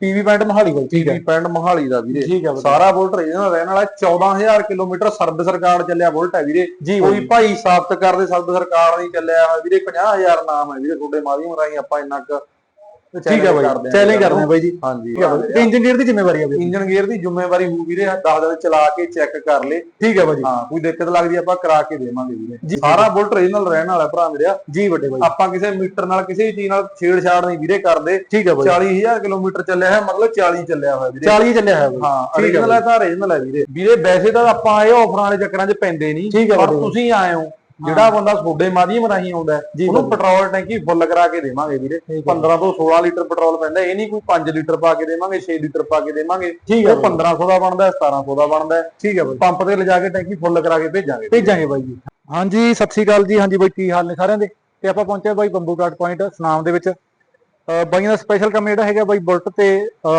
PV point Mohali ਬਾਈ ਠੀਕ ਹੈ। PV ਪਿੰਡ ਮੋਹਾਲੀ ਦਾ ਵੀਰੇ। ਠੀਕ ਹੈ ਸਾਰਾ ਬੁਲਟ ਰੀਜਨਲ ਰਹਿਣ ਵਾਲਾ 14000 ਕਿਲੋਮੀਟਰ ਸਰਵਿਸ ਰਿਕਾਰਡ ਚੱਲਿਆ ਬੁਲਟ ਹੈ ਵੀਰੇ। ਜੀ ਕੋਈ ਭਾਈ ਸਾਬਤ ਕਰਦੇ ਸਰਵਿਸ ਰਿਕਾਰਡ ਨਹੀਂ ਚੱਲਿਆ ਹੋਇਆ ਵੀਰੇ 50000 ਨਾਮ ਹੈ ਵੀਰੇ ਤੁਹਾਡੇ ਮਾਧਿਅਮ ਰਾਹੀਂ ਆਪਾਂ ਇੰਨਾ ਕੁ ਠੀਕ ਹੈ ਬਾਈ ਚੈਲੰਜ ਕਰਦੇ ਹਾਂ ਬਾਈ ਜੀ। ਹਾਂਜੀ ਠੀਕ ਹੈ ਬਾਈ ਇੰਜੀਨੀਅਰ ਦੀ ਜ਼ਿੰਮੇਵਾਰੀ ਹੈ ਬਾਈ ਇੰਜਨ ਗੇਅਰ ਦੀ ਜ਼ਿੰਮੇਵਾਰੀ ਹੋਊ ਵੀਰੇ 10 ਦਿਨ ਚਲਾ ਕੇ ਚੈੱਕ ਕਰ ਲੇ ਠੀਕ ਹੈ ਬਾਈ ਹਾਂ ਕੋਈ ਦਿੱਕਤ ਲੱਗਦੀ ਆਪਾਂ ਕਰਾ ਕੇ ਦੇਵਾਂਗੇ। ਵੀਰੇ। ਸਾਰਾ ਬੁਲਟ ਰੀਜਨਲ ਰਹਿਣ ਵਾਲਾ ਭਰਾ ਮੇਰਿਆ ਜੀ ਵੱਡੇ ਬਾਈ। ਆਪਾਂ ਕਿਸੇ ਮੀਟਰ ਨਾਲ ਕਿਸੇ ਵੀ ਚੀਜ਼ ਨਾਲ ਛੇੜਛਾੜ ਨਹੀਂ ਵੀਰੇ ਕਰਦੇ। ਠੀਕ ਹੈ ਬਾਈ। 40000 ਕਿਲੋਮੀਟਰ ਚੱਲਿਆ ਹੈ ਮਤਲਬ 40 ਚੱਲਿਆ ਹੋਇਆ ਵੀਰੇ। 40 ਚੱਲਿਆ ਹੈ ਬਾਈ। ਹਾਂ ਠੀਕ ਹੈ ਰੀਜਨਲ ਹੈ ਤਾਂ ਰੀਜਨਲ ਹੈ ਵੀਰੇ। ਵੀਰੇ ਵੈਸੇ ਤਾਂ ਆਪਾਂ ਇਹ ਆਫਰਾਂ ਵਾਲੇ ਚੱਕਰਾਂ 'ਚ ਪੈਂਦੇ ਨਹੀਂ। ਪਰ। ਤੁਸੀਂ ਆਏ ਹੋ। ਜਿਹੜਾ ਬੰਦਾ ਤੁਹਾਡੇ ਮਾਧਿਅਮ ਰਾਹੀਂ ਆਉਂਦਾ ਉਹਨੂੰ। ਪੈਟਰੋਲ ਟੈਂਕੀ ਫੁੱਲ ਕਰਾ ਕੇ ਦੇਵਾਂਗੇ ਵੀਰੇ। ਠੀਕ ਹੈ 15 ਤੋਂ 16 ਲੀਟਰ ਪੈਟਰੋਲ ਪੈਂਦਾ ਇਹ ਨਹੀਂ ਕੋਈ 5 ਲੀਟਰ ਪਾ ਕੇ ਦੇਵਾਂਗੇ 6 ਲੀਟਰ ਪਾ ਕੇ ਦੇਵਾਂਗੇ। ਠੀਕ ਹੈ ਇਹ 1500 ਦਾ ਬਣਦਾ ਹੈ 1700 ਦਾ ਬਣਦਾ ਠੀਕ ਹੈ ਬਾਈ। ਪੰਪ ਤੇ ਲਿਜਾ ਕੇ ਟੈਂਕੀ ਫੁੱਲ ਕਰਾ ਕੇ ਭੇਜਾਂਗੇ ਭੇਜਾਂਗੇ ਬਾਈ ਜੀ। ਹਾਂਜੀ ਸਤਿ ਸ੍ਰੀ ਅਕਾਲ ਜੀ। ਹਾਂਜੀ ਬਾਈ ਕੀ ਹਾਲ ਨੇ ਸਾਰਿਆਂ ਦੇ? ਤੇ ਆਪਾਂ ਪਹੁੰਚੇ ਬਾਈ ਬੰਬੂ ਕਾਟ ਪੁਆਇੰਟ ਸੁਨਾਮ ਦੇ ਵਿੱਚ। ਬਾਈਆਂ ਦਾ ਸਪੈਸ਼ਲ ਕੰਮ ਜਿਹੜਾ ਹੈਗਾ ਬਾਈ ਬੁਲਟ ਤੇ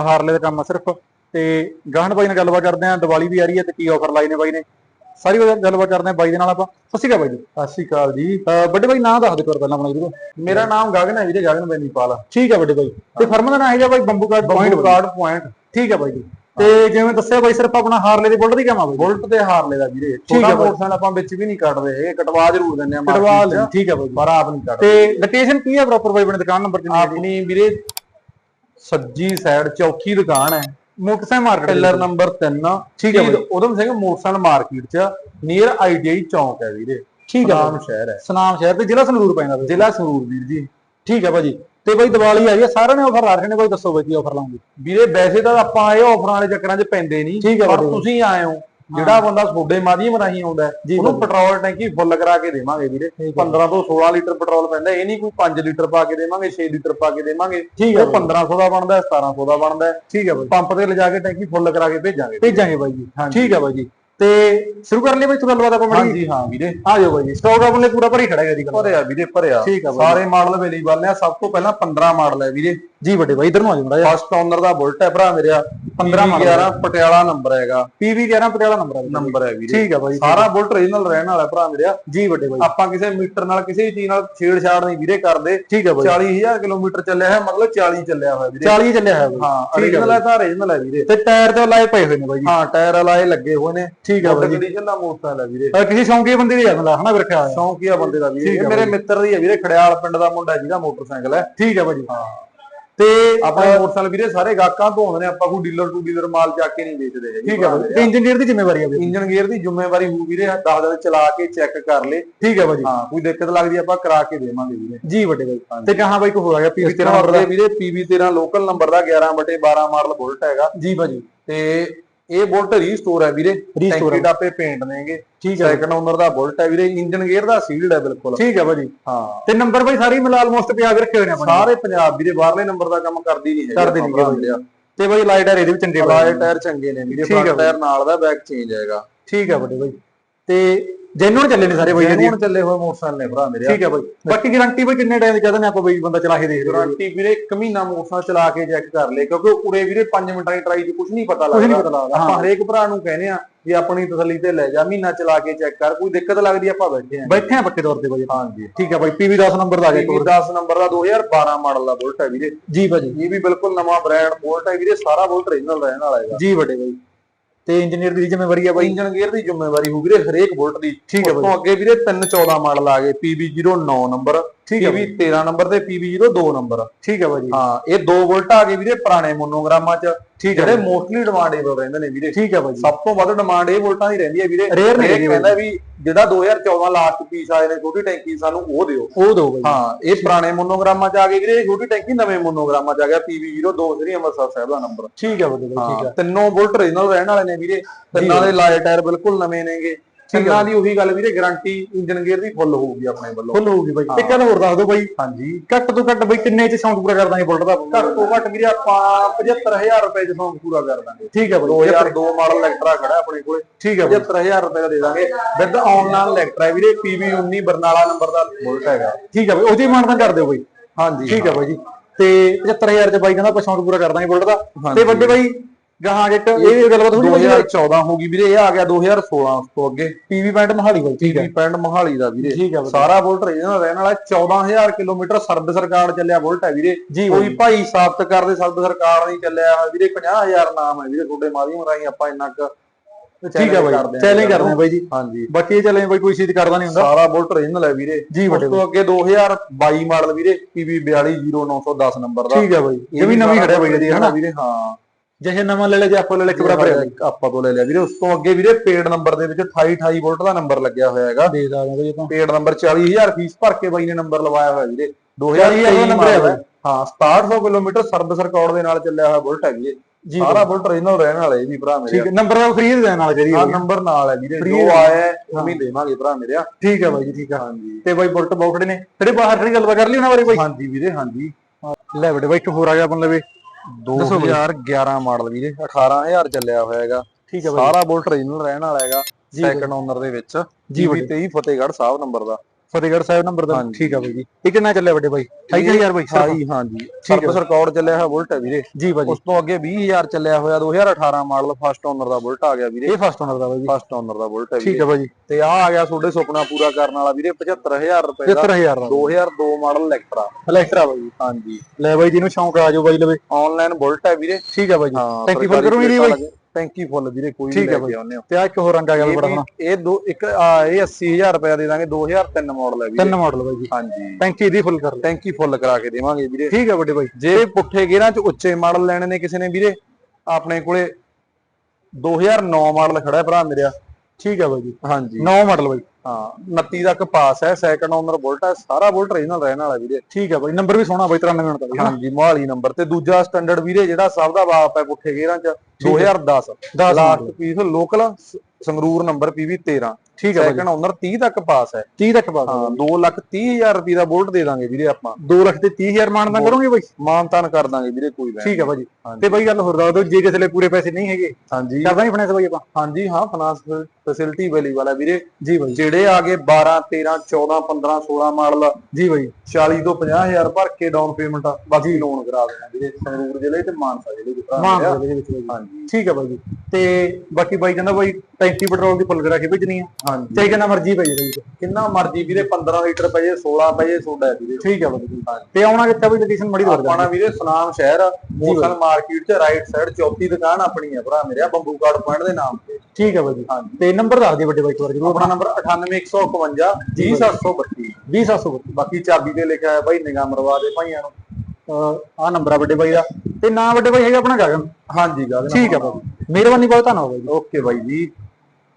ਹਾਰਲੇ ਦਾ ਕੰਮ ਆ ਸਿਰਫ। ਤੇ ਗਾਹਣ ਬਾਈ ਨਾਲ ਗੱਲਬਾਤ ਕਰਦੇ ਆਂ ਦੀਵਾਲੀ ਵੀ ਆ ਰਹੀ ਹੈ ਤੇ ਕੀ ਆਫਰ ਲਾਏ ਨੇ ਬਾਈ ਨੇ? ਸਾਰੀ ਗੱਲ- ਗੱਲਬਾਤ ਕਰਦੇ ਆਂ ਬਾਈ ਦੇ ਨਾਲ ਆਪਾਂ। ਸਤਿ ਸ਼੍ਰੀ ਅਕਾਲ ਬਾਈ ਜੀ। ਸਤਿ ਸ਼੍ਰੀ ਅਕਾਲ ਜੀ। ਵੱਡੇ ਬਾਈ ਨਾਂ ਦੱਸ ਦਿਓ ਵਾਰ ਪਹਿਲਾਂ ਆਪਣਾ ਵੀਰੋ। ਮੇਰਾ ਨਾਮ ਗਗਨ ਹੈ ਵੀਰੇ ਗਗਨ ਬੈਨੀਪਾਲ। ਠੀਕ ਹੈ ਵੱਡੇ ਬਾਈ। ਤੇ ਫਰਮ ਦਾ ਨਾਂ ਹੈਗਾ ਬਾਈ ਬੰਬੂ ਕਾਟ ਪੁਆਇੰਟ ਕਾਰਡ ਪੁਆਇੰਟ ਠੀਕ ਹੈ ਬਾਈ ਜੀ। ਤੇ ਜਿਵੇਂ ਦੱਸਿਆ ਬਾਈ ਸਿਰਫ ਆਪਣਾ ਹਾਰਲੇ ਦੇ ਬੁਲਟ ਦੀ ਕੰਮ ਆ ਬਾਈ ਬੁਲਟ ਤੇ ਹਾਰਲੇ ਦਾ ਵੀਰੇ। ਹੈ ਛੋਟਾ। ਮੋਟਰਸਾਈਕਲ ਆਪਾਂ ਵਿੱਚ ਵੀ ਨਹੀਂ ਕੱਢਦੇ ਇਹ ਕਟਵਾ ਜ਼ਰੂਰ ਦਿੰਦੇ ਆ ਕਟਵਾ ਲੈ ਠੀਕ ਹੈ ਬਾਈ ਜੀ। ਪਰ ਆਪ ਨਹੀਂ ਕੱਢਦੇ। ਤੇ ਲੋਕੇਸ਼ਨ ਕੀ ਹੈ ਪ੍ਰੋਪਰ ਬਾਈ ਬਣੇ ਦੁਕਾਨ ਨੰਬਰ ਕਿੰਨੀ ਹੈ ਜੀ? ਆਪਣੀ ਵੀਰੇ ਸੱਜੀ ਸਾਈਡ ਚੌਥੀ ਦੁਕਾਨ ਹੈ। ਮੋਟਰਸਾਈਕਲ ਮਾਰਕੀਟ ਪਿਲਰ ਨੰਬਰ 3 ਠੀਕ ਹੈ ਉਦਮ ਸਿੰਘ ਮੋਟਰਸਾਈਕਲ ਮਾਰਕੀਟ ਚ ਨੀਅਰ ਆਈਟੀਆਈ ਚੌਂਕ ਹੈ ਵੀਰੇ। ਠੀਕ ਹੈ ਨਾਮ। ਸ਼ਹਿਰ ਹੈ ਸਨਾਮ ਸ਼ਹਿਰ ਤੇ ਜ਼ਿਲ੍ਹਾ ਸੰਗਰੂਰ ਪੈਂਦਾ ਜ਼ਿਲ੍ਹਾ ਸੰਗਰੂਰ ਵੀਰ ਜੀ। ਠੀਕ ਹੈ ਭਾਜੀ। ਤੇ ਬਾਈ ਦੀਵਾਲੀ ਆ ਰਹੀ ਹੈ ਸਾਰਿਆਂ ਨੇ ਆਫਰ ਲਾ ਰਹੇ ਨੇ ਬਾਈ ਦੱਸੋ ਬਾਈ ਕੀ ਆਫਰ ਲਾਉਂਗੇ। ਵੀਰੇ ਵੈਸੇ ਤਾਂ ਆਪਾਂ ਇਹ ਆਫਰਾਂ ਵਾਲੇ ਚੱਕਰਾਂ 'ਚ ਪੈਂਦੇ ਨਹੀਂ ਪਰ। ਤੁਸੀਂ ਆਏ ਹੋ। ਜਿਹੜਾ ਬੰਦਾ ਤੁਹਾਡੇ ਮਾਧਿਅਮ ਰਾਹੀਂ ਆਉਂਦਾ ਹੈ, ਉਹਨੂੰ। ਪੈਟਰੋਲ ਟੈਂਕੀ ਫੁੱਲ ਕਰਾ ਕੇ ਦੇਵਾਂਗੇ ਵੀਰੇ। ਠੀਕ ਹੈ। 15 ਤੋਂ 16 ਲੀਟਰ ਪੈਟਰੋਲ ਪੈਂਦਾ ਇਹ ਨਹੀਂ ਕੋਈ 5 ਲੀਟਰ ਪਾ ਕੇ ਦੇਵਾਂਗੇ 6 ਲੀਟਰ ਪਾ ਕੇ ਦੇਵਾਂਗੇ। ਠੀਕ ਹੈ ਇਹ 1500 ਦਾ ਬਣਦਾ ਹੈ 1700 ਦਾ ਬਣਦਾ ਹੈ। ਠੀਕ ਹੈ ਬਾਈ। ਪੰਪ ਤੇ ਲਿਜਾ ਕੇ ਟੈਂਕੀ ਫੁੱਲ ਕਰਾ ਕੇ ਭੇਜਾਂਗੇ। ਭੇਜਾਂਗੇ ਬਾਈ ਜੀ। ਹਾਂਜੀ। ਠੀਕ ਹੈ ਬਾਈ ਜੀ। ਤੇ ਸ਼ੁਰੂ ਕਰ ਲਈਏ ਬਾਈ ਤੋਂ ਗੱਲਬਾਤ ਆਪਾਂ ਮੜੀ ਹਾਂਜੀ ਹਾਂ ਵੀਰੇ। ਆ ਜਾਓ ਬਾਈ ਜੀ। ਸਟਾਕ ਆਪਣੇ ਲਈ ਪੂਰਾ ਭਰੀ ਖੜਾ ਹੈ ਜੀ ਗੱਲ ਭਰਿਆ ਵੀਰੇ ਭਰਿਆ। ਠੀਕ ਆ ਬਾਈ। ਸਾਰੇ ਮਾਡਲ ਅਵੇਲੇਬਲ ਨੇ ਸਭ ਤੋਂ ਪਹਿਲਾਂ 15 ਮਾਡਲ ਹੈ ਵੀਰੇ। ਜੀ ਵੱਡੇ ਬਾਈ ਇਧਰ ਨੂੰ ਆ ਜਾਓ ਮੜਾ ਫਸਟ ਓਨਰ ਦਾ ਬੁਲਟ ਹੈ ਭਰਾ ਮੇਰਿਆ 15 ਮਾਡਲ। 11 ਪਟਿਆਲਾ ਨੰਬਰ ਹੈਗਾ। ਪੀਵੀ 11 ਪਟਿਆਲਾ ਨੰਬਰ ਬਾਈ। ਨੰਬਰ ਹੈ ਵੀਰੇ। ਠੀਕ ਹੈ ਬਾਈ ਸਾਰਾ ਬੁਲਟ ਰੀਜਨਲ ਰਹਿਣ ਵਾਲਾ ਭਰਾ ਮੇਰਿਆ। ਜੀ ਵੱਡੇ ਬਾਈ। ਆਪਾਂ ਕਿਸੇ ਮੀਟਰ ਨਾਲ ਕਿਸੇ ਵੀ ਚੀਜ਼ ਨਾਲ ਛੇੜਛਾੜ ਨਹੀਂ ਵੀਰੇ ਕਰਦੇ। ਠੀਕ ਹੈ ਬਾਈ। 40000 ਕਿਲੋਮੀਟਰ ਚੱਲਿਆ ਹੈ ਮਤਲਬ 40 ਚੱਲਿਆ ਹੋਇਆ ਵੀਰੇ। 40 ਚੱਲਿਆ ਹੈ ਬਾਈ। ਹਾਂ ਹੈ ਰੀਜਨਲ ਹੈ ਤਾਂ ਰੀਜਨਲ ਹੈ ਵੀਰੇ। ਤੇ ਟਾਇਰ ਤੇ ਲਾਏ ਪਏ ਹੋਏ ਨੇ ਬਾਈ। ਹਾਂ ਟਾਇਰ ਵਾਲੇ ਲੱਗੇ ਹੋਏ ਨੇ। ਠੀਕ ਹੈ ਬਾਈ। ਕੰਡੀਸ਼ਨ ਦਾ ਮੋਟਰਸਾਈਕਲ ਹੈ ਵੀਰੇ। ਕਿਸੇ ਸ਼ੌਂਕੀ ਬੰਦੇ ਦੀ ਜਾਂਦਾ ਹਨਾ ਵੀ ਰੱਖਿਆ ਹੋਇਆ ਸ਼ੌਂਕੀਆ ਬੰਦੇ ਦਾ ਵੀਰੇ। ਹੈ ਮੇਰੇ। ਮਿੱਤਰ ਦੀ ਹੈ ਵੀਰੇ ਖੜਿਆਲ ਪਿੰਡ ਦਾ ਮੁੰਡਾ ਜਿਹਦਾ ਮੋਟਰਸਾਈਕਲ ਹੈ। ਠੀਕ ਹੈ ਬਾਈ ਹਾਂ। ਤੇ ਆਪਣੇ ਮੋਟਰਸਾਈਕਲ ਵੀਰੇ ਸਾਰੇ ਗਾਹਕਾਂ ਤੋਂ ਆਉਂਦੇ ਨੇ ਆਪਾਂ ਕੋਈ ਡੀਲਰ ਟੂ ਡੀਲਰ ਮਾਲ ਚੱਕ ਕੇ ਨਹੀਂ ਵੇਚਦੇ ਹੈਗੇ ਠੀਕ ਹੈ ਬਾਈ। ਤੇ। ਇੰਜੀਨੀਅਰ ਦੀ ਜ਼ਿੰਮੇਵਾਰੀ ਹੈ ਬਾਈ ਇੰਜਨ ਗੇਅਰ ਦੀ ਜ਼ਿੰਮੇਵਾਰੀ ਹੋਊ ਵੀਰੇ 10 ਦਿਨ ਚਲਾ ਕੇ ਚੈੱਕ ਕਰ ਲੇ। ਠੀਕ ਹੈ ਬਾਈ। ਜੀ ਹਾਂ ਕੋਈ ਦਿੱਕਤ ਲੱਗਦੀ ਆਪਾਂ ਕਰਾ ਕੇ ਦੇਵਾਂਗੇ ਵੀਰੇ। ਜੀ ਵੱਡੇ ਬਾਈ। ਤੇ ਕਹਾਂ ਬਾਈ ਕੋ ਹੋ ਗਿਆ? ਪੀਵੀ 13 ਤੇਰਾ ਨੰਬਰ ਦਾ। ਵੀਰੇ PV 13 ਲੋਕਲ ਨੰਬਰ ਦਾ 11 ਬਟੇ 12 ਮਾਡਲ ਬੁਲਟ ਹੈਗਾ। ਜੀ ਭਾਜੀ ਤੇ ਇਹ ਬੁਲਟ ਰੀਸਟੋਰ ਹੈ ਵੀਰੇ। Restore ਟੈਂਕੀ ਡਾਪੇ ਪੇਂਟ ਨੇਗੇ ਠੀਕ ਹੈ ਸੈਕੰਡ ਓਨਰ ਦਾ ਬੁਲਟ ਹੈ ਵੀਰੇ ਇੰਜਨ ਗੇਅਰ ਦਾ ਸੀਲਡ ਹੈ ਬਿਲਕੁਲ। ਠੀਕ ਹੈ ਭਾਜੀ। ਹਾਂ। ਤੇ ਨੰਬਰ ਬਾਈ ਸਾਰੀ ਮਿਲਾ ਆਲਮੋਸਟ ਪਿਆ ਕੇ ਰੱਖੇ ਹੋਏ ਨੇ ਆਪਾਂ ਨੇ। ਸਾਰੇ ਪੰਜਾਬ ਵੀਰੇ ਬਾਹਰਲੇ ਨੰਬਰ ਦਾ ਕੰਮ ਕਰਦੀ ਨਹੀਂ ਹੈ ਕਰਦੇ ਨੀ ਗੇ ਤੇ ਬਾਈ ਲਾਈਟ ਆ ਇਹਦੇ ਵੀ ਚੰਗੇ ਬਾਈ ਟਾਇਰ ਚੰਗੇ ਨੇ ਵੀਰੇ ਹੈ ਫਰੰਟ ਟਾਇਰ ਨਾਲ ਦਾ ਬੈਕ ਚੇਂਜ ਹੈਗਾ। ਠੀਕ ਹੈ ਵੱਡੇ ਬਾਈ ਤੇ ਜੈਨੂਨ ਚੱਲੇ ਨੇ ਸਾਰੇ ਬਾਈ ਹੁਣ ਚੱਲੇ ਹੋਏ ਮੋਟਰਸਾਈਕਲ ਨੇ ਭਰਾ ਮੇਰੇ। ਠੀਕ ਹੈ ਬਾਈ। ਬਾਕੀ ਗਾਰੰਟੀ ਬਾਈ ਕਿੰਨੇ ਟਾਈਮ ਦੀ ਕਹਦੇ ਨੇ ਆਪਾਂ ਬਾਈ ਬੰਦਾ ਚਲਾ ਕੇ ਦੇਖ ਲਓ ਗਾਰੰਟੀ ਵੀਰੇ ਇੱਕ ਮਹੀਨਾ ਮੋਟਰਸਾਈਕਲ ਚਲਾ ਕੇ ਚੈੱਕ ਕਰ ਲੈ ਕਿਉਂਕਿ ਉਰੇ ਵੀਰੇ 5 ਮਿੰਟਾਂ ਦੀ ਟਰਾਈ 'ਚ ਕੁਝ ਨਹੀਂ ਪਤਾ ਕੁਝ ਲੱਗਦਾ। ਨਹੀਂ ਪਤਾ ਲੱਗਦਾ ਆਪਾਂ ਹਾਂ। ਹਰੇਕ ਭਰਾ ਨੂੰ ਕਹਿੰਦੇ ਆ ਵੀ ਆਪਣੀ ਤਸੱਲੀ ਤੇ ਲੈ ਜਾ ਮਹੀਨਾ ਚਲਾ ਕੇ ਚੈੱਕ ਕਰ ਕੋਈ ਦਿੱਕਤ ਲੱਗਦੀ ਆਪਾਂ ਬੈਠੇ ਆ ਬੈਠੇ ਆ ਪੱਕੇ ਤੌਰ ਤੇ ਬਾਈ ਹਾਂਜੀ। ਠੀਕ ਹੈ ਬਾਈ ਪੀਵੀ 10 ਨੰਬਰ ਦਾ ਹੋਰ। 10 ਨੰਬਰ ਦਾ 2012 ਮਾਡਲ ਦਾ ਬੁਲਟ ਹੈ ਵੀਰੇ। ਜੀ ਭਾਜੀ। ਇਹ ਵੀ ਬਿਲਕੁਲ ਨਵਾਂ ਬ੍ਰਾਂਡ ਬੁਲਟ ਹੈ ਵੀਰੇ ਸਾਰਾ ਬੁਲਟ ਰੀਜਨਲ ਰਹਿਣ ਵਾਲਾ ਹੈਗਾ। ਜੀ ਵੱਡੇ ਬਾਈ। ਤੇ ਇੰਜੀਨੀਅਰ ਦੀ ਜ਼ਿੰਮੇਵਾਰੀ ਆ ਬਾਈ। ਇੰਜਨ ਗੇਅਰ ਦੀ ਜ਼ਿੰਮੇਵਾਰੀ ਹੋਊ ਵੀਰੇ ਹਰੇਕ ਬੁਲਟ ਦੀ। ਠੀਕ ਹੈ ਉਸ ਤੋਂ ਅੱਗੇ ਵੀਰੇ 314 ਮਾਡਲ ਆ ਗਏ। PB09 number. ਠੀਕ ਹੈ PB13 ਨੰਬਰ ਤੇ PB02 ਨੰਬਰ ਠੀਕ ਹੈ ਬਾਈ ਹਾਂ ਇਹ ਦੋ ਬੁਲਟ ਆ ਗਏ ਵੀਰੇ ਪੁਰਾਣੇ ਮੋਨੋਗ੍ਰਾਮਾਂ 'ਚ। ਠੀਕ ਹੈ ਜਿਹੜੇ ਮੋਸਟਲੀ ਡਿਮਾਂਡੇਬਲ ਰਹਿੰਦੇ ਨੇ ਵੀਰੇ। ਠੀਕ ਹੈ ਬਾਈ ਸਭ ਤੋਂ ਵੱਧ ਡਿਮਾਂਡ ਇਹ ਬੁਲਟਾਂ ਦੀ ਰਹਿੰਦੀ ਹੈ ਵੀਰੇ। Rare ਨਹੀਂ ਕਹਿੰਦਾ ਵੀ ਜਿਹੜਾ 2014 ਲਾਸਟ ਪੀਸ ਆਏ ਨੇ ਛੋਟੀ ਟੈਂਕੀ ਸਾਨੂੰ ਉਹ ਦਿਓ। ਉਹ ਦੋ ਬਾਈ ਹਾਂ ਇਹ ਪੁਰਾਣੇ ਮੋਨੋਗ੍ਰਾਮਾਂ 'ਚ ਆ ਗਏ ਵੀਰੇ। ਛੋਟੀ ਟੈਂਕੀ ਨਵੇਂ ਮੋਨੋਗ੍ਰਾਮਾਂ 'ਚ ਆ ਗਿਆ। PB02 ਸ੍ਰੀ ਅੰਮ੍ਰਿਤਸਰ ਸਾਹਿਬ ਦਾ ਨੰਬਰ। ਠੀਕ ਹੈ ਬਾਈ ਠੀਕ ਹਾਂ ਤਿੰਨੋਂ ਬੁਲਟ ਰੀਜਨਲ ਰਹਿਣ ਵਾਲੇ ਨੇ ਵੀਰੇ। ਤਿੰਨਾਂ ਦੇ ਲਾਏ ਟਾਇਰ ਬਿਲਕੁਲ ਨਵੇਂ ਨੇਗੇ। ਤਿੰਨਾਂ ਦੀ ਉਹੀ ਗੱਲ ਵੀਰੇ ਗਾਰੰਟੀ ਇੰਜਨ ਗੇਅਰ ਦੀ ਫੁੱਲ ਹੋਊਗੀ ਆਪਣੇ ਵੱਲੋਂ। ਫੁੱਲ ਹੋਊਗੀ ਬਾਈ। ਇੱਕ ਗੱਲ ਹੋਰ ਦੱਸ ਦਿਓ ਬਾਈ। ਹਾਂਜੀ। ਘੱਟ ਤੋਂ ਘੱਟ ਬਾਈ ਕਿੰਨੇ ਚ ਸ਼ੌਂਕ ਪੂਰਾ ਕਰ ਦਾਂਗੇ ਬੁਲਟ ਦਾ? ਘੱਟ ਤੋਂ ਘੱਟ ਵੀਰੇ ਆਪਾਂ 75000 ਰੁਪਏ ਚ ਸੌਂਗ ਪੂਰਾ ਕਰ ਦਾਂਗੇ। ਠੀਕ ਹੈ ਬਾਈ। 2002 ਮਾਡਲ ਇਲੈਕਟਰਾ ਖੜਾ ਆਪਣੇ ਕੋਲੇ। ਠੀਕ ਹੈ ਬਾਈ। 75000 ਰੁਪਏ ਦਾ ਦੇ ਦਾਂਗੇ। ਵਿਦ ਆਨਲਾਈਨ ਇਲੈਕਟਰਾ ਹੈ ਵੀਰੇ PV19 ਬਰਨਾਲਾ ਨੰਬਰ ਦਾ ਬੁਲਟ ਹੈਗਾ। ਠੀਕ ਹੈ ਬਾਈ। ਉਹਦੀ ਮਾਨਤਾ ਕਰ ਦਿਓ ਬਾਈ। ਹਾਂਜੀ। ਠੀਕ ਹੈ ਬਾਈ ਜੀ। ਤੇ 75000 ਚ ਬਾਈ ਕਹਿੰਦਾ ਆਪਾਂ ਸ਼ੌਂਕ ਪੂਰਾ ਕਰ ਦਾਂਗੇ ਬੁਲਟ ਦਾ। ਤੇ ਵੱਡੇ ਬਾਈ ਗਾਹਾਂ ਜੱਟ ਇਹ ਗੱਲਬਾਤ ਹੋਈ ਬਾਈ 2014 ਹੋ ਗਈ ਵੀਰੇ ਇਹ ਆ ਗਿਆ 2016 ਉਸ ਤੋਂ ਅੱਗੇ। ਪੀਵੀ ਪੈਂਟ ਮਹਾਲੀ ਬਾਈ ਠੀਕ ਹੈ। ਪੀਵੀ ਪਿੰਡ ਮੋਹਾਲੀ ਦਾ ਵੀਰੇ। ਹੈ ਸਾਰਾ ਬੁਲਟ ਰੀਜਨਲ ਰਹਿਣ ਵਾਲਾ 14000 ਕਿਲੋਮੀਟਰ ਸਰਵਿਸ ਰਿਕਾਰਡ ਚੱਲਿਆ ਬੁਲਟ ਹੈ ਵੀਰੇ। ਕੋਈ ਭਾਈ ਸਾਬਤ ਕਰਦੇ ਸਰਵਿਸ ਰਿਕਾਰਡ ਨਹੀਂ ਚੱਲਿਆ। ਵੀਰੇ 50000 ਨਾਮ ਹੈ ਵੀਰੇ ਤੁਹਾਡੇ ਮਾਧਿਅਮ ਰਾਹੀਂ ਆਪਾਂ ਇੰਨਾ ਕੁ ਠੀਕ ਹੈ ਬਾਈ। ਚੈਲੰਜ ਕਰਦੇ ਆ ਬਾਈ ਜੀ। ਹਾਂਜੀ। ਬਾਕੀ ਇਹ ਚੈਲੰਜ ਬਾਈ ਕੋਈ ਚੀਜ਼ ਕਰਦਾ ਨਹੀਂ ਹੁੰਦਾ। ਸਾਰਾ ਬੁਲਟ ਰੀਜਨਲ ਹੈ ਵੀਰੇ। ਜੀ ਉਸ ਤੋਂ ਅੱਗੇ 2022 ਮਾਡਲ ਵੀਰੇ PV 4200910 ਨੰਬਰ ਦਾ। ਠੀਕ ਹੈ ਬਾਈ। ਇਹ ਵੀ ਨਵੀਂ ਖੜਿਆ ਬਾਈ ਜੀ ਹਨਾ ਵੀਰੇ ਹਾਂ। ਜਿਹੇ ਨਵਾਂ ਲੈ ਲੈ ਜੇ ਆਪਾਂ ਲੈ ਲੈ ਇੱਕ ਬਰਾਬਰ ਹੈ ਆਪਾਂ ਤੋਂ ਲੈ ਲਿਆ ਵੀਰੇ ਉਸ ਤੋਂ ਅੱਗੇ ਵੀਰੇ ਪੇਡ ਨੰਬਰ ਦੇ ਵਿੱਚ 28 28 ਵੋਲਟ ਦਾ ਨੰਬਰ ਲੱਗਿਆ ਹੋਇਆ ਹੈਗਾ। ਦੇ ਦਾਂਗੇ ਬਾਈ ਆਪਾਂ। ਪੇਡ ਨੰਬਰ 40000 ਫੀਸ ਭਰ ਕੇ ਬਾਈ ਨੇ ਨੰਬਰ ਲਵਾਇਆ ਹੋਇਆ ਵੀਰੇ। 40,000 ਦਾ 2023 number ਹੈ ਹੈ। ਹਾਂ 6700 ਕਿਲੋਮੀਟਰ ਸਰਵਿਸ ਰਿਕਾਰਡ ਦੇ ਨਾਲ ਚੱਲਿਆ ਹੋਇਆ ਬੁਲਟ ਹੈ ਵੀਰੇ ਜੀ ਸਾਰਾ ਬੁਲਟ ਰੀਜਨਲ ਰਹਿਣ ਵਾਲੇ ਇਹ ਵੀ ਭਰਾ ਮੇਰੇ। ਠੀਕ ਹੈ ਨੰਬਰ ਦਾ ਫ੍ਰੀ ਦੇ ਨਾਲ ਕਰੀ ਆ ਨੰਬਰ ਨਾਲ ਹੈ ਵੀਰੇ ਜੋ ਹੈ। ਆਇਆ ਹੈ, ਉਵੇਂ ਹੀ। ਦੇਵਾਂਗੇ ਭਰਾ ਮੇਰੇ ਠੀਕ ਹੈ ਬਾਈ ਜੀ ਠੀਕ ਹੈ। ਹਾਂਜੀ। ਤੇ ਬਾਈ ਬੁਲਟ ਬੌਕੜੇ ਨੇ। ਜਿਹੜੇ ਬਾਹਰ ਖੜੀ ਗੱਲਬਾਤ ਕਰ ਲਈ ਉਹਨਾਂ ਬਾਰੇ ਬਾਈ? ਹਾਂਜੀ ਵੀਰੇ ਹਾਂਜੀ। ਲੈ ਬੜੇ ਬਾਈ ਇੱਕ ਹੋਰ ਆ ਗਿਆ ਆਪਣੇ ਲਵੇ। ਦੱਸੋ ਬਾਈ। 2011 ਮਾਡਲ ਵੀਰੇ 18000 ਚੱਲਿਆ ਹੋਇਆ ਹੈਗਾ ਠੀਕ ਹੈ ਬਾਈ ਸਾਰਾ ਬੁਲਟ ਰੀਜਨਲ ਰਹਿਣ ਵਾਲਾ ਹੈਗਾ ਜੀ ਬਾਈ। ਸੈਕੰਡ ਓਨਰ ਦੇ ਵਿੱਚ ਜੀ ਬਾਈ। 23 ਫਤਿਹਗੜ੍ਹ ਸਾਹਿਬ ਨੰਬਰ ਦਾ ਫਤਿਹਗੜ੍ਹ ਸਾਹਿਬ ਨੰਬਰ ਦਾ। ਠੀਕ ਹੈ ਬਾਈ ਜੀ। ਇਹ ਕਿੰਨਾ ਚੱਲਿਆ ਵੱਡੇ ਬਾਈ? 28000 ਬਾਈ? ਹਾਂਜੀ ਹਾਂਜੀ। ਸਰਵਿਸ ਰਿਕਾਰਡ ਚੱਲਿਆ ਹੋਇਆ ਬੁਲਟ ਹੈ ਵੀਰੇ। ਜੀ ਬਾਈ ਉਸ ਤੋਂ ਅੱਗੇ 20000 ਚੱਲਿਆ ਹੋਇਆ 2018 ਮਾਡਲ ਫਸਟ ਓਨਰ ਦਾ ਬੁਲਟ ਆ ਗਿਆ ਵੀਰੇ। ਇਹ ਫਸਟ ਓਨਰ ਦਾ ਬਾਈ ਫਸਟ ਓਨਰ ਦਾ ਬੁਲਟ ਹੈ ਠੀਕ ਹੈ ਬਾਈ ਤੇ ਆ ਆ ਗਿਆ ਤੁਹਾਡੇ ਸੁਪਨਾ ਪੂਰਾ ਕਰਨ ਵਾਲਾ ਵੀਰੇ 75000 ਰੁਪਏ ਦਾ। 75000 ਦਾ। 2002 ਮਾਡਲ ਇਲੈਕਟਰਾ ਇਲੈਕਟਰਾ ਬਾਈ ਜੀ। ਹਾਂਜੀ। ਲੈ ਬਾਈ ਜੀ ਨੂੰ ਸ਼ੌਂਕ ਆ ਜਾਓ ਬਾਈ ਲਵੇ। ਆਨਲਾਈਨ ਬੁਲਟ ਹੈ ਵੀਰੇ। ਠੀਕ ਹੈ ਬਾਈ ਜੀ। ਹਾਂ ਟੈਂਕੀ ਫੁੱਲ ਕਰੋਗੇ ਜੀ ਬਾਈ। ਟੈਂਕੀ ਫੁੱਲ ਵੀਰੇ ਕੋਈ ਨਹੀਂ ਲੈ। ਕੇ ਆਉਂਦੇ ਹੋ। ਤੇ ਆ ਇੱਕ ਹੋਰ ਰੰਗ ਆ ਗਿਆ ਬੜਾ ਸੋਹਣਾ ਇਹ ਦੋ ਇੱਕ ਇਹ 80000 ਰੁਪਏ ਦੇ ਦਾਂਗੇ 2003 ਮਾਡਲ ਹੈ ਵੀਰੇ। ਤਿੰਨ ਮਾਡਲ ਬਾਈ ਜੀ। ਹਾਂਜੀ। ਟੈਂਕੀ ਇਹਦੀ ਫੁੱਲ ਕਰ ਟੈਂਕੀ ਫੁੱਲ ਕਰਾ ਕੇ ਦੇਵਾਂਗੇ ਵੀਰੇ। ਠੀਕ ਹੈ ਵੱਡੇ ਬਾਈ। ਜੇ ਪੁੱਠੇ ਗੇਰਾਂ ਚ ਉੱਚੇ ਮਾਡਲ ਲੈਣੇ ਨੇ ਕਿਸੇ ਨੇ ਵੀਰੇ ਆਪਣੇ ਕੋਲੇ 2009 ਮਾਡਲ ਖੜਾ ਹੈ ਭਰਾ ਮੇਰਿਆ ਠੀਕ ਹੈ ਬਾਈ ਜੀ। ਹਾਂਜੀ। 9 ਮਾਡਲ ਬਾਈ। ਹਾਂ 29 ਤੱਕ ਪਾਸ ਹੈ ਸੈਕੰਡ ਓਨਰ ਬੁਲਟ ਹੈ ਸਾਰਾ ਬੁਲਟ ਰੀਜਨਲ ਰਹਿਣ ਵਾਲਾ ਵੀਰੇ। ਠੀਕ ਹੈ ਬਾਈ ਨੰਬਰ ਵੀ ਸੋਹਣਾ ਬਾਈ 93 ਮਿੰਟ ਦਾ ਬਾਈ ਹਾਂਜੀ ਮੋਹਾਲੀ ਨੰਬਰ ਤੇ ਦੂਜਾ ਸਟੈਂਡਰਡ ਵੀਰੇ ਜਿਹੜਾ ਸਭ ਦਾ ਬਾਪ ਹੈ ਪੁੱਠੇ ਗੇਰਾਂ ਚ ਠੀਕ ਹੈ। 2010 ਦਸ। Last piece local Sangrur number PV 13 ਠੀਕ ਹੈ ਸੈਕੰਡ ਓਨਰ 30 ਤੱਕ ਪਾਸ ਹੈ। 30 ਤੱਕ ਬਾਅਦ ਹਾਂ। 2 ਲੱਖ 30 ਹਜ਼ਾਰ ਰੁਪਏ ਦਾ ਬੁਲਟ ਦੇ ਦਾਂਗੇ ਵੀਰੇ ਆਪਾਂ। 2 ਲੱਖ ਤੇ 30000 ਮਾਨਦਾਨ ਕਰੋਗੇ ਬਾਈ ਮਾਨਤਾਨ ਕਰ ਦਾਂਗੇ ਵੀਰੇ ਕੋਈ ਵੈਨ ਠੀਕ ਹੈ ਹਾਂਜੀ। ਤੇ ਬਾਈ ਗੱਲ ਹੋਰ ਦੱਸ ਦਿਓ ਜੇ ਕਿਸੇ ਲਈ ਪੂਰੇ ਪੈਸੇ ਨਹੀਂ ਹੈਗੇ ਹਾਂਜੀ। ਕਰਦਾ ਨਹੀਂ ਫਾਈਨੈਂਸ ਬਾਈ ਆਪਾਂ। ਹਾਂਜੀ ਹਾਂ ਫਾਈਨਾਂਸ ਫੈਸਿਲਿਟੀ ਅਵੇਲੇਬਲ ਹੈ ਵੀਰੇ। ਜੀ ਬਾਈ ਜਿਹੜੇ ਆ ਗਏ 12 13 14 15 16 ਮਾਡਲ ਜੀ ਬਾਈ 40 ਤੋਂ 50000 ਭਰ ਕੇ ਡਾਊਨ ਪੇਮੈਂਟ ਬਾਕੀ ਲੋਨ ਕਰਾ ਦੇਣਾ ਵੀਰੇ ਸੰਗਰੂਰ ਜ਼ਿਲ੍ਹੇ ਤੇ ਮਾਨਸਾ ਜ਼ਿਲ੍ਹੇ ਦੇ ਭਰਾ ਮਾਨ ਮੇਰੇ। ਦੇ ਵਿੱਚ ਹਾਂਜੀ। ਠੀਕ ਹੈ ਬਾਈ ਤੇ ਬਾਕੀ ਬਾਈ ਕਹਿੰਦਾ ਬਾਈ ਟੈਂਕੀ ਪੈਟਰੋਲ ਦੀ ਫੁੱਲ ਕਰਾ ਕੇ ਭੇਜਣੀ ਆ। ਹਾਂਜੀ। ਚਾਹੇ ਕਿੰਨਾ ਮਰਜ਼ੀ ਪਈ ਬਾਈ ਜੀ ਕਿੰਨਾ ਮਰਜ਼ੀ ਵੀਰੇ 15 ਲੀਟਰ ਪਏ 16 ਪਏ ਸੋਡਾ ਹੈ ਵੀਰੇ। ਠੀਕ ਹੈ ਬਾਈ ਜੀ। ਤੇ ਆਉਣਾ ਕਿੱਥੇ ਬਾਈ ਲੋਕੇਸ਼ਨ ਮੜੀ ਦੱਸ ਆਪਣਾ ਵੀਰੇ ਸੁਨਾਮ ਸ਼ਹਿਰ ਮੋਸਨ ਮਾਰਕੀਟ 'ਚ ਰਾਈਟ ਸਾਈਡ ਚੌਥੀ ਦੁਕਾਨ ਆਪਣੀ ਹੈ ਭਰਾ ਮੇਰੇ ਬੰਬੂ ਕਾਰਡ ਪੁਆਇੰਟ ਦੇ ਨਾਮ ਤੇ। ਠੀਕ ਹੈ ਬਾਈ ਜੀ। ਤੇ ਨੰਬਰ ਦੱਸ ਦਿਓ ਵੱਡੇ ਬਾਈ ਇੱਕ ਵਾਰ ਜਰੂਰ। ਆਪਣਾ ਨੰਬਰ 98151 20732 20700 ਬਾਕੀ ਚਾਬੀ ਤੇ ਲਿਖਿਆ ਹੈ ਭਾਈ ਨਿਗਾਹ ਮਰਵਾ ਦੇ ਭਾਈਆਂ ਨੂੰ। ਆ ਨੰਬਰ ਆ ਵੱਡੇ ਬਾਈ ਦਾ। ਤੇ ਨਾਂ ਵੱਡੇ ਬਾਈ ਹੈਗਾ ਆਪਣਾ ਗਗਨ? ਹਾਂਜੀ ਗਾਗਨ ਠੀਕ ਹੈ ਬਾਈ ਮਿਹਰਬਾਨੀ ਬਹੁਤ ਧੰਨਵਾਦ ਬਾਈ ਜੀ। ਓਕੇ ਬਾਈ ਜੀ।